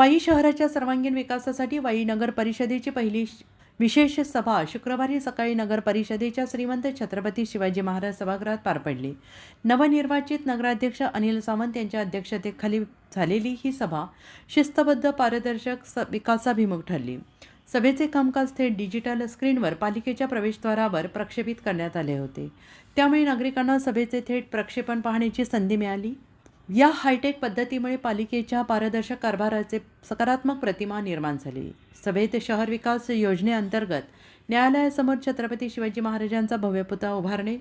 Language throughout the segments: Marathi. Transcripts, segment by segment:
वाई शहराच्या सर्वांगीण विकासासाठी वाई नगर परिषदेची पहिली विशेष सभा शुक्रवारी सकाळी नगर परिषदेच्या श्रीमंत छत्रपती शिवाजी महाराज सभागृहात पार पडली. नवनिर्वाचित नगराध्यक्ष अनिल सावंत यांच्या अध्यक्षतेखाली झालेली ही सभा शिस्तबद्ध पारदर्शक स विकासाभिमुख ठरली. सभेचे कामकाज थेट डिजिटल स्क्रीनवर पालिकेच्या प्रवेशद्वारावर प्रक्षेपित करण्यात आले होते. त्यामुळे नागरिकांना सभेचे थेट प्रक्षेपण पाहण्याची संधी मिळाली. या हायटेक पद्धतीमुळे पालिकेच्या पारदर्शक कारभाराचे सकारात्मक प्रतिमा निर्माण झाली. सभेत शहर विकास योजनेअंतर्गत न्यायालयासमोर छत्रपती शिवाजी महाराजांचा भव्य पुतळा उभारणे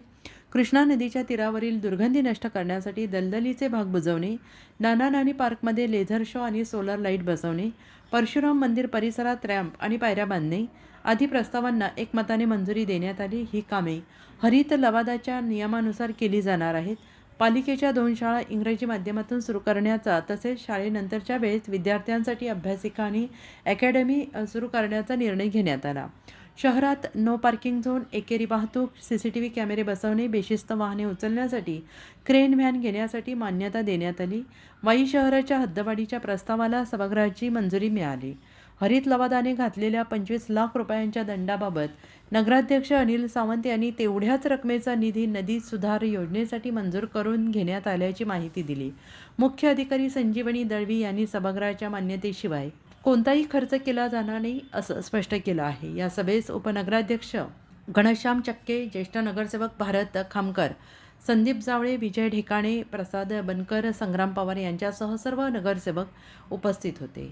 कृष्णा नदीच्या तीरावरील दुर्गंधी नष्ट करण्यासाठी दलदलीचे भाग बुजवणे नाना नानी पार्कमध्ये लेझर शो आणि सोलर लाइट बसवणे परशुराम मंदिर परिसरात रॅम्प आणि पायऱ्या बांधणे आदी प्रस्तावांना एकमताने मंजुरी देण्यात आली. ही कामे हरित लवादाच्या नियमानुसार केली जाणार आहेत. पालिकेच्या दोन शाळा इंग्रजी माध्यमातून सुरू करण्याचा तसेच शाळेनंतरच्या वेळेस विद्यार्थ्यांसाठी अभ्यासिका आणि अकॅडमी सुरू करण्याचा निर्णय घेण्यात आला. शहरात नो पार्किंग झोन एकेरी वाहतूक सी सी टी व्ही कॅमेरे बसवणे बेशिस्त वाहने उचलण्यासाठी क्रेन व्हॅन घेण्यासाठी मान्यता देण्यात आली. वाई शहराच्या हद्दवाढीच्या प्रस्तावाला सभागृहाची मंजुरी मिळाली. हरित लवादाने घातलेल्या पंचवीस लाख रुपयांच्या दंडाबाबत नगराध्यक्ष अनिल सावंत यांनी तेवढ्याच रकमेचा निधी नदी सुधार योजनेसाठी मंजूर करून घेण्यात आल्याची माहिती दिली. मुख्य अधिकारी संजीवनी दळवी यांनी सभागृहाच्या मान्यतेशिवाय कोणताही खर्च केला जाणार नाही असं स्पष्ट केलं आहे. या सभेस उपनगराध्यक्ष घनश्याम चक्के ज्येष्ठ नगरसेवक भारत खामकर संदीप जावळे विजय ढेकाणे प्रसाद बनकर संग्राम पवार यांच्यासह सर्व नगरसेवक उपस्थित होते.